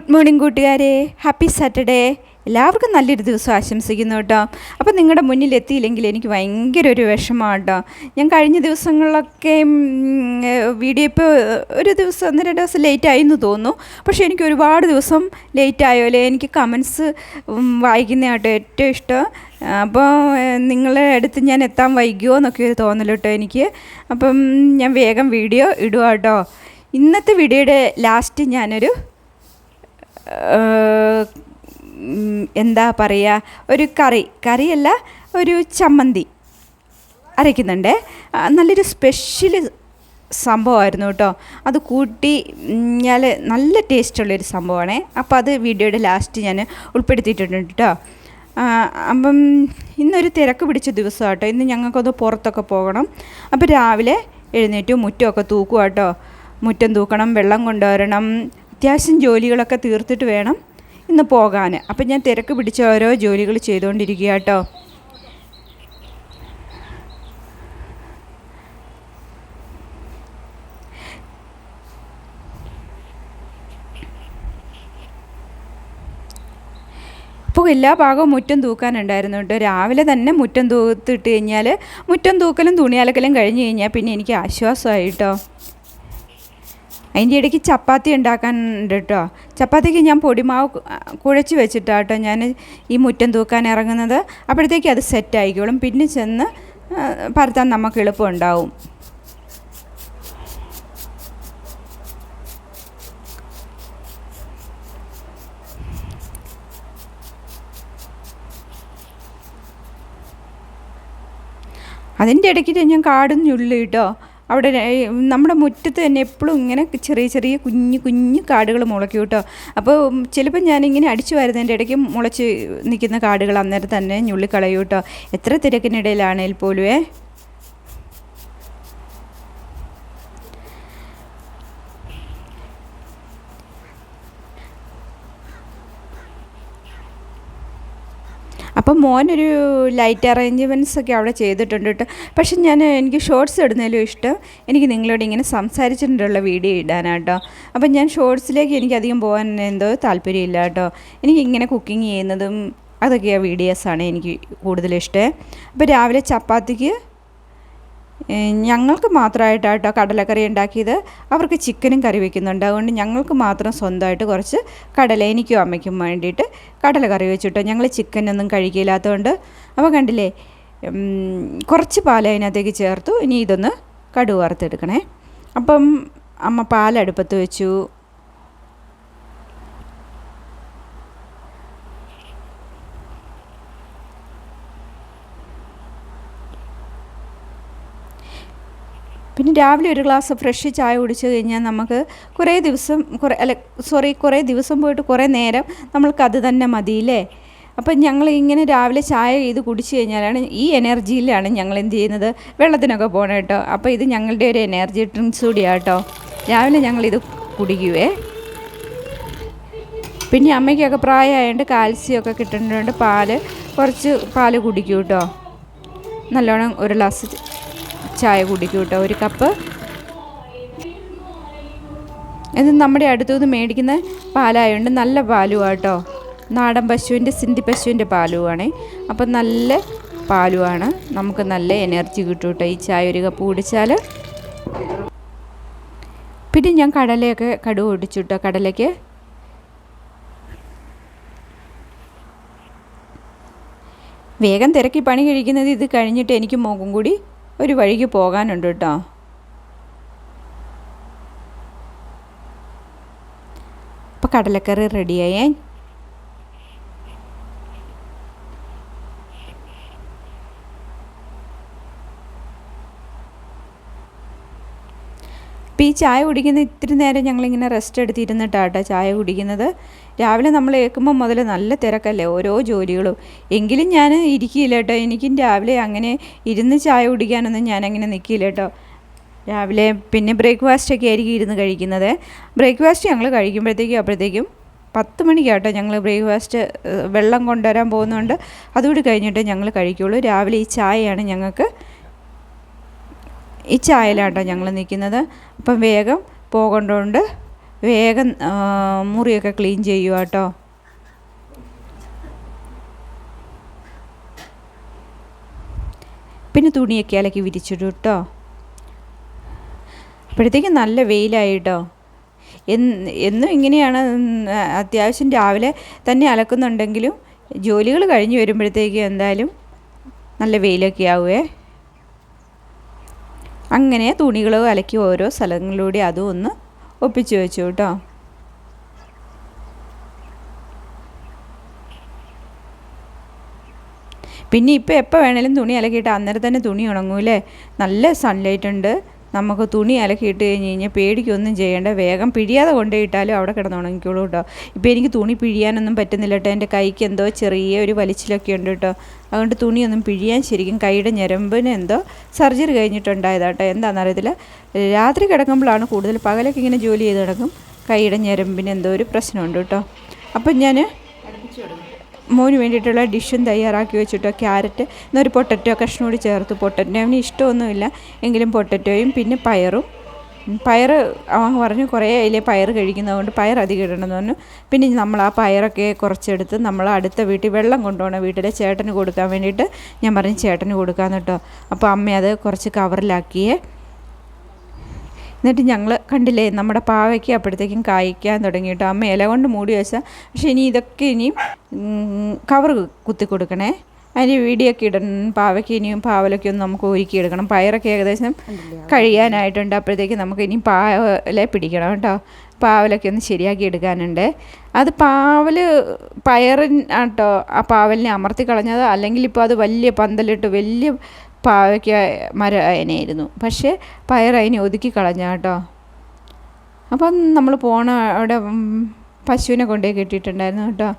Good morning കൂട്ടുകാരെ. Happy Saturday എല്ലാവർക്കും നല്ലൊരു ദിവസം ആശംസിക്കുന്നു കേട്ടോ. അപ്പോൾ നിങ്ങളുടെ മുന്നിൽ എത്തിയില്ലെങ്കിൽ എനിക്ക് ഭയങ്കര ഒരു വിഷമമാണ് കേട്ടോ. ഞാൻ കഴിഞ്ഞ ദിവസങ്ങളിലൊക്കെ വീഡിയോ ഇപ്പോൾ ഒരു ദിവസം ഒന്ന് രണ്ട് ദിവസം ലേറ്റായി എന്ന് തോന്നുന്നു. പക്ഷേ എനിക്ക് ഒരുപാട് ദിവസം ലേറ്റ് ആയോലെ എനിക്ക് കമൻസ് വായിക്കുന്ന കേട്ടോ ഏറ്റവും ഇഷ്ടം. അപ്പോൾ നിങ്ങളുടെ അടുത്ത് ഞാൻ എത്താൻ വൈകുമോ എന്നൊക്കെ ഒരു തോന്നൽ കേട്ടോ എനിക്ക്. അപ്പം ഞാൻ വേഗം വീഡിയോ ഇടുക കേട്ടോ. ഇന്നത്തെ വീഡിയോയുടെ ലാസ്റ്റ് ഞാനൊരു എന്താ പറയുക ഒരു കറി കറിയല്ല ഒരു ചമ്മന്തി അരയ്ക്കുന്നുണ്ട്. നല്ലൊരു സ്പെഷ്യൽ സംഭവമായിരുന്നു കേട്ടോ. അത് കൂട്ടി ഞാൻ നല്ല ടേസ്റ്റുള്ളൊരു സംഭവമാണ്. അപ്പോൾ അത് വീഡിയോയുടെ ലാസ്റ്റ് ഞാൻ ഉൾപ്പെടുത്തിയിട്ടുണ്ട് കേട്ടോ. അപ്പം ഇന്നൊരു തിരക്ക് പിടിച്ച ദിവസമാണ് കേട്ടോ. ഇന്ന് ഞങ്ങൾക്കൊന്ന് പുറത്തൊക്കെ പോകണം. അപ്പോൾ രാവിലെ എഴുന്നേറ്റ് മുറ്റമൊക്കെ തൂക്കുക കേട്ടോ. മുറ്റം തൂക്കണം വെള്ളം കൊണ്ടുവരണം. അത്യാവശ്യം ജോലികളൊക്കെ തീർത്തിട്ട് വേണം ഇന്ന് പോകാൻ. അപ്പം ഞാൻ തിരക്ക് പിടിച്ച ഓരോ ജോലികൾ ചെയ്തുകൊണ്ടിരിക്കുക കേട്ടോ ഇപ്പോൾ എല്ലാ ഭാഗവും മുറ്റം തൂക്കാനുണ്ടായിരുന്നു കേട്ടോ രാവിലെ തന്നെ മുറ്റം തൂത്തിട്ട് കഴിഞ്ഞാൽ മുറ്റം തൂക്കലും തുണിയലക്കലും കഴിഞ്ഞ് കഴിഞ്ഞാൽ പിന്നെ എനിക്ക് ആശ്വാസമായി കേട്ടോ അതിന്റെ ഇടയ്ക്ക് ചപ്പാത്തി ഉണ്ടാക്കാനുണ്ട് കേട്ടോ. ചപ്പാത്തിക്ക് ഞാൻ പൊടിമാവ് കുഴച്ച് വെച്ചിട്ടാണ് കേട്ടോ ഞാൻ ഈ മുറ്റം തൂക്കാൻ ഇറങ്ങുന്നത്. അപ്പോഴത്തേക്ക് അത് സെറ്റ് ആയിക്കോളും. പിന്നെ ചെന്ന് പരത്താൻ നമുക്ക് എളുപ്പമുണ്ടാവും അതിന്റെ ഇടയ്ക്ക് ഞാൻ കാടും ഞുള്ളി കേട്ടോ. അവിടെ നമ്മുടെ മുറ്റത്ത് തന്നെ എപ്പോഴും ഇങ്ങനെ ചെറിയ ചെറിയ കുഞ്ഞു കുഞ്ഞു കാടുകൾ മുളയ്ക്കും കേട്ടോ. അപ്പോൾ ചിലപ്പോൾ ഞാനിങ്ങനെ അടിച്ചു വരുന്നതിന്റെ ഇടയ്ക്ക് മുളച്ച് നിൽക്കുന്ന കാടുകൾ അന്നേരം തന്നെ ഞുള്ളിക്കളയൂട്ടോ എത്ര തിരക്കിനിടയിലാണേൽ പോലുമേ അപ്പം മോനൊരു ലൈറ്റ് അറേഞ്ച്മെന്റ്സ് ഒക്കെ അവിടെ ചെയ്തിട്ടുണ്ട് കേട്ടോ. പക്ഷെ ഞാൻ എനിക്ക് ഷോർട്സ് ഇടുന്നതിലും ഇഷ്ടം എനിക്ക് നിങ്ങളോട് ഇങ്ങനെ സംസാരിച്ചിട്ടുള്ള വീഡിയോ ഇടാനാട്ടോ. അപ്പം ഞാൻ ഷോർട്സിലേക്ക് എനിക്ക് അധികം പോകാൻ എന്തോ താല്പര്യമില്ല കേട്ടോ. എനിക്ക് ഇങ്ങനെ കുക്കിംഗ് ചെയ്യുന്നതും അതൊക്കെയാണ് വീഡിയോസാണ് എനിക്ക് കൂടുതലിഷ്ടം അപ്പോൾ രാവിലെ ചപ്പാത്തിക്ക് ഞങ്ങൾക്ക് മാത്രമായിട്ടാട്ടോ കടലക്കറി ഉണ്ടാക്കിയത്. അവർക്ക് ചിക്കനും കറി വയ്ക്കുന്നുണ്ട് അതുകൊണ്ട് ഞങ്ങൾക്ക് മാത്രം സ്വന്തമായിട്ട് കുറച്ച് കടല എനിക്കും അമ്മയ്ക്കും വേണ്ടിയിട്ട് കടല കറി വെച്ചിട്ടോ. ഞങ്ങൾ ചിക്കനൊന്നും കഴിക്കില്ലാത്തതുകൊണ്ട് അപ്പോൾ കണ്ടില്ലേ കുറച്ച് പാൽ അതിനകത്തേക്ക് ചേർത്തു. ഇനി ഇതൊന്ന് കടുവറുത്തെടുക്കണേ. അപ്പം അമ്മ പാലടുപ്പത്ത് വെച്ചു. പിന്നെ രാവിലെ ഒരു ഗ്ലാസ് ഫ്രഷ് ചായ കുടിച്ചു കഴിഞ്ഞാൽ നമുക്ക് കുറേ ദിവസം കുറേ അല്ല സോറി കുറേ ദിവസം പോയിട്ട് കുറേ നേരം നമ്മൾക്ക് അത് തന്നെ മതിയില്ലേ അപ്പം ഞങ്ങൾ ഇങ്ങനെ രാവിലെ ചായ ഇത് കുടിച്ചു കഴിഞ്ഞാലാണ് ഈ എനർജിയിലാണ് ഞങ്ങൾ എന്ത് ചെയ്യുന്നത്? വെള്ളത്തിനൊക്കെ പോകണം കേട്ടോ. അപ്പോൾ ഇത് ഞങ്ങളുടെ ഒരു എനർജി ഡ്രിങ്ക്സ് കൂടിയാണ് കേട്ടോ. രാവിലെ ഞങ്ങളിത് കുടിക്കുവേ. പിന്നെ അമ്മയ്ക്കൊക്കെ പ്രായമായതുകൊണ്ട് കാൽസ്യമൊക്കെ കിട്ടുന്നതുകൊണ്ട് പാൽ കുറച്ച് പാൽ കുടിക്കൂ കേട്ടോ. നല്ലോണം ഒരു ഗ്ലാസ് ചായ കുടിക്കും കേട്ടോ ഒരു കപ്പ്. ഇത് നമ്മുടെ അടുത്തുനിന്ന് മേടിക്കുന്ന പാലായതുകൊണ്ട് നല്ല പാലുമാണ് കേട്ടോ നാടൻ പശുവിന്റെ സിന്ധി പശുവിന്റെ പാലുമാണ് അപ്പം നല്ല പാലുമാണ് നമുക്ക് നല്ല എനർജി കിട്ടും കേട്ടോ ഈ ചായ ഒരു കപ്പ് കുടിച്ചാൽ പിന്നെ ഞാൻ കടലയൊക്കെ കടുവ ഒടിച്ചു കേട്ടോ കടലയ്ക്ക്. വേഗം തിരക്കി പണി കഴിക്കുന്നത് ഇത് കഴിഞ്ഞിട്ട് എനിക്ക് മോക്കും കൂടി ഒരു വഴിക്ക് പോകാനുണ്ട് കേട്ടോ. അപ്പോൾ കടലക്കറി റെഡിയായേ ഇപ്പോൾ ഈ ചായ കുടിക്കുന്ന ഇത്തിരി നേരം ഞങ്ങളിങ്ങനെ റെസ്റ്റ് എടുത്തിരുന്നിട്ടാട്ടോ ചായ കുടിക്കുന്നത്. രാവിലെ നമ്മൾ ഏൽക്കുമ്പോൾ മുതൽ നല്ല തിരക്കല്ലേ ഓരോ ജോലികളും. എങ്കിലും ഞാൻ ഇരിക്കില്ല കേട്ടോ എനിക്കും രാവിലെ അങ്ങനെ ഇരുന്ന് ചായ കുടിക്കാനൊന്നും ഞാൻ അങ്ങനെ നിൽക്കില്ല കേട്ടോ രാവിലെ പിന്നെ ബ്രേക്ക്ഫാസ്റ്റ് ഒക്കെ ആയിരിക്കും ഇരുന്ന് കഴിക്കുന്നത്. ബ്രേക്ക്ഫാസ്റ്റ് ഞങ്ങൾ കഴിക്കുമ്പോഴത്തേക്കും അപ്പോഴത്തേക്കും പത്ത് മണിക്കാട്ടോ ഞങ്ങൾ ബ്രേക്ക്ഫാസ്റ്റ് വെള്ളം കൊണ്ടുവരാൻ പോകുന്നതുകൊണ്ട് അതുകൂടി കഴിഞ്ഞിട്ട് ഞങ്ങൾ കഴിക്കുള്ളൂ. രാവിലെ ഈ ചായയാണ് ഞങ്ങൾക്ക് ഈ ചായയിലാട്ടോ ഞങ്ങൾ നിൽക്കുന്നത്. അപ്പം വേഗം പോകേണ്ടതുകൊണ്ട് വേഗം മുറിയൊക്കെ ക്ലീൻ ചെയ്യുക കേട്ടോ പിന്നെ തുണിയൊക്കെ അലക്കി വിരിച്ചിടും കേട്ടോ അപ്പോഴത്തേക്കും നല്ല വെയിലായി കേട്ടോ എന്ന് ഇങ്ങനെയാണ് അത്യാവശ്യം രാവിലെ തന്നെ അലക്കുന്നുണ്ടെങ്കിലും ജോലികൾ കഴിഞ്ഞ് വരുമ്പോഴത്തേക്കും എന്തായാലും നല്ല വെയിലൊക്കെ ആവുമേ അങ്ങനെ തുണികൾ അലക്കി ഓരോ സ്ഥലങ്ങളിലൂടെ അതും ഒന്ന് ഒപ്പിച്ചു വെച്ചു കേട്ടോ. പിന്നെ ഇപ്പോൾ എപ്പോൾ വേണേലും തുണി അലക്കിയിട്ട് അന്നേരം തന്നെ തുണി ഉണങ്ങൂലേ നല്ല സൺലൈറ്റ് ഉണ്ട്. നമുക്ക് തുണി അലക്കിയിട്ട് കഴിഞ്ഞ് കഴിഞ്ഞാൽ പേടിക്കൊന്നും ചെയ്യേണ്ട. വേഗം പിഴിയാതെ കൊണ്ടുപോയിട്ടാലും അവിടെ കിടന്ന് ഉണങ്ങിക്കോളൂ കേട്ടോ. ഇപ്പോൾ എനിക്ക് തുണി പിഴിയാനൊന്നും പറ്റുന്നില്ല കേട്ടോ. എന്റെ കൈക്ക് എന്തോ ചെറിയ ഒരു വലിച്ചിലൊക്കെ ഉണ്ട് കേട്ടോ. അതുകൊണ്ട് തുണിയൊന്നും പിഴിയാൻ ശരിക്കും കൈയുടെ ഞരമ്പിന് എന്തോ സർജറി കഴിഞ്ഞിട്ടുണ്ടായതാട്ടോ എന്താണെന്നറിയത്തില്ല രാത്രി കിടക്കുമ്പോഴാണ് കൂടുതൽ പകലൊക്കെ ഇങ്ങനെ ജോലി ചെയ്ത് കിടക്കും. കൈയുടെ ഞരമ്പിന് എന്തോ ഒരു പ്രശ്നമുണ്ട് കേട്ടോ. അപ്പം ഞാൻ മോന് വേണ്ടിയിട്ടുള്ള ഡിഷും തയ്യാറാക്കി വെച്ചിട്ടോ ക്യാരറ്റ് എന്നൊരു പൊട്ടറ്റോ കഷ്ണം കൂടി ചേർത്ത് പൊട്ടറ്റോ. അവന് ഇഷ്ടമൊന്നുമില്ല എങ്കിലും പൊട്ടറ്റോയും പിന്നെ പയറും. പയർ അവൻ പറഞ്ഞു കുറേ അതിലെ പയർ കഴിക്കുന്നതുകൊണ്ട് പയർ അധികം ഇടണമെന്ന് പറഞ്ഞു. പിന്നെ നമ്മൾ ആ പയറൊക്കെ കുറച്ചെടുത്ത് നമ്മൾ അടുത്ത വീട്ടിൽ വെള്ളം കൊണ്ടുപോകണം വീട്ടിലെ ചേട്ടന് കൊടുക്കാൻ വേണ്ടിയിട്ട് ഞാൻ പറഞ്ഞു ചേട്ടന് കൊടുക്കാമെന്ന് കേട്ടോ. അപ്പോൾ അമ്മ അത് കുറച്ച് കവറിലാക്കിയേ എന്നിട്ട് ഞങ്ങൾ കണ്ടില്ലേ നമ്മുടെ പാവയ്ക്ക് അപ്പോഴത്തേക്കും കായ്ക്കാൻ തുടങ്ങിയിട്ട്. അമ്മ ഇല കൊണ്ട് മൂടി വെച്ചാൽ പക്ഷേ ഇനി ഇതൊക്കെ ഇനിയും കവർ കുത്തി കൊടുക്കണേ. അതിന് വീടിയൊക്കെ ഇടണം. പാവയ്ക്ക് ഇനിയും പാവലൊക്കെ ഒന്ന് നമുക്ക് ഒരുക്കി എടുക്കണം. പയറൊക്കെ ഏകദേശം കഴിയാനായിട്ടുണ്ട്. അപ്പോഴത്തേക്ക് നമുക്ക് ഇനി പാവലെ പിടിക്കണം കേട്ടോ. പാവലൊക്കെ ഒന്ന് ശരിയാക്കി എടുക്കാനുണ്ട്. അത് പാവൽ പയറിൻ ആട്ടോ ആ പാവലിനെ അമർത്തി കളഞ്ഞത് അല്ലെങ്കിൽ ഇപ്പോൾ അത് വലിയ പന്തലിട്ട് വലിയ പാവയ്ക്ക മര അതിനായിരുന്നു പക്ഷേ പയർ അതിനെ ഒതുക്കി കളഞ്ഞ കേട്ടോ. അപ്പം നമ്മൾ പോണ അവിടെ പശുവിനെ കൊണ്ടുപോയി കെട്ടിയിട്ടുണ്ടായിരുന്നു കേട്ടോ.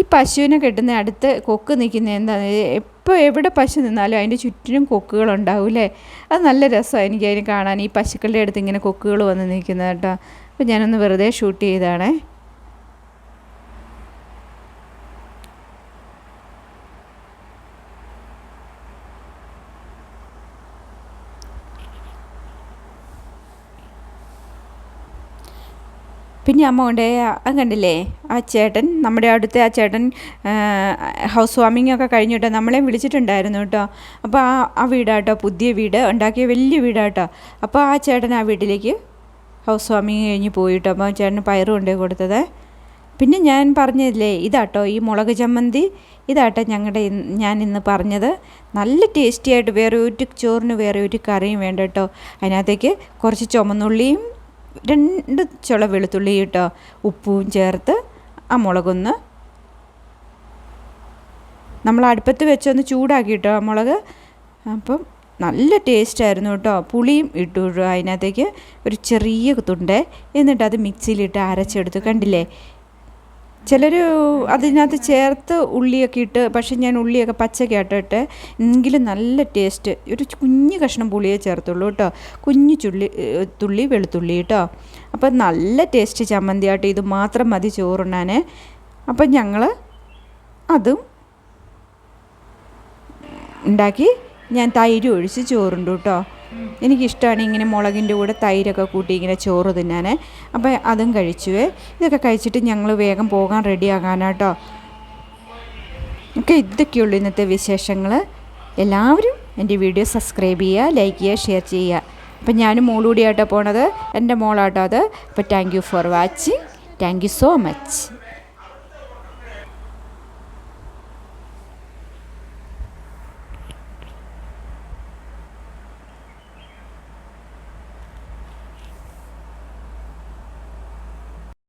ഈ പശുവിനെ കെട്ടുന്ന അടുത്ത് കൊക്ക് നിൽക്കുന്ന എന്താണ് എപ്പോൾ എവിടെ പശു നിന്നാലും അതിന്റെ ചുറ്റിനും കൊക്കുകൾ ഉണ്ടാവില്ലേ അത് നല്ല രസമാണ് എനിക്ക് അതിന് കാണാൻ. ഈ പശുക്കളുടെ അടുത്ത് ഇങ്ങനെ കൊക്കുകൾ വന്ന് നിൽക്കുന്നത് കേട്ടോ. അപ്പോൾ ഞാനൊന്ന് വെറുതെ ഷൂട്ട് ചെയ്താണേ പിന്നെ അമ്മ കൊണ്ടേ അത് കണ്ടില്ലേ? ആ ചേട്ടൻ നമ്മുടെ അടുത്ത ആ ചേട്ടൻ ഹൗസ് വാമിംഗ് ഒക്കെ കഴിഞ്ഞിട്ട് നമ്മളെ വിളിച്ചിട്ടുണ്ടായിരുന്നു കേട്ടോ. അപ്പോൾ ആ ആ വീടാട്ടോ പുതിയ വീട് ഉണ്ടാക്കിയ വലിയ വീടാട്ടോ. അപ്പോൾ ആ ചേട്ടൻ ആ വീട്ടിലേക്ക് ഹൗസ് വാമിങ് കഴിഞ്ഞ് പോയിട്ടോ അപ്പോൾ ചേട്ടന് പയറ് കൊണ്ടുപോയി കൊടുത്തത്. പിന്നെ ഞാൻ പറഞ്ഞില്ലേ ഇതാട്ടോ ഈ മുളക് ചമ്മന്തി ഇതാട്ടോ ഞങ്ങളുടെ ഞാൻ ഇന്ന് പറഞ്ഞത്. നല്ല ടേസ്റ്റി ആയിട്ട് വേറെ ഒരു ചോറിന് വേറെ ഒരു കറിയും വേണ്ട കേട്ടോ. അതിനകത്തേക്ക് കുറച്ച് ചുമന്നുള്ളിയും രണ്ട് ചുള വെളുത്തുള്ളി ഇട്ടോ ഉപ്പും ചേർത്ത് ആ മുളകൊന്ന് നമ്മൾ അടുപ്പത്ത് വെച്ചൊന്ന് ചൂടാക്കി ചൂടാക്കിയിട്ടോ ആ മുളക്. അപ്പം നല്ല ടേസ്റ്റായിരുന്നു കേട്ടോ. പുളിയും ഇട്ടു അതിനകത്തേക്ക് ഒരു ചെറിയ തുണ്ട്. എന്നിട്ട് അത് മിക്സിയിലിട്ട് അരച്ചെടുത്ത്. കണ്ടില്ലേ? ചിലർ അതിനകത്ത് ചേർത്ത് ഉള്ളിയൊക്കെ ഇട്ട് പക്ഷേ ഞാൻ ഉള്ളിയൊക്കെ പച്ചയ്ക്ക് ഇട്ടിട്ട് എങ്കിലും നല്ല ടേസ്റ്റ്. ഒരു കുഞ്ഞു കഷ്ണം പുളിയേ ചേർത്തുള്ളൂ കേട്ടോ. കുഞ്ഞു ചുള്ളി തുള്ളി വെളുത്തുള്ളി കേട്ടോ. അപ്പം നല്ല ടേസ്റ്റ് ചമ്മന്തിയായിട്ട് ഇത് മാത്രം മതി ചോറുണ്ണാൻ അപ്പം ഞങ്ങൾ അതും ഉണ്ടാക്കി. ഞാൻ തൈര് ഒഴിച്ച് ചോറുണ്ട് കേട്ടോ. എനിക്കിഷ്ടമാണ് ഇങ്ങനെ മുളകിന്റെ കൂടെ തൈരൊക്കെ കൂട്ടി ഇങ്ങനെ ചോറ് തിന്നാൻ. അപ്പോൾ അതും കഴിച്ചു. ഇതൊക്കെ കഴിച്ചിട്ട് ഞങ്ങൾ വേഗം പോകാൻ റെഡിയാകാനാട്ടോ ഒക്കെ ഇതൊക്കെയുള്ളൂ ഇന്നത്തെ വിശേഷങ്ങൾ. എല്ലാവരും എന്റെ വീഡിയോ സബ്സ്ക്രൈബ് ചെയ്യുക ലൈക്ക് ചെയ്യുക ഷെയർ ചെയ്യുക. അപ്പം ഞാനും മോളൂടിയാട്ടോ പോണത്. എന്റെ മോളാട്ടോ അത്. അപ്പോൾ thank you for watching thank you so much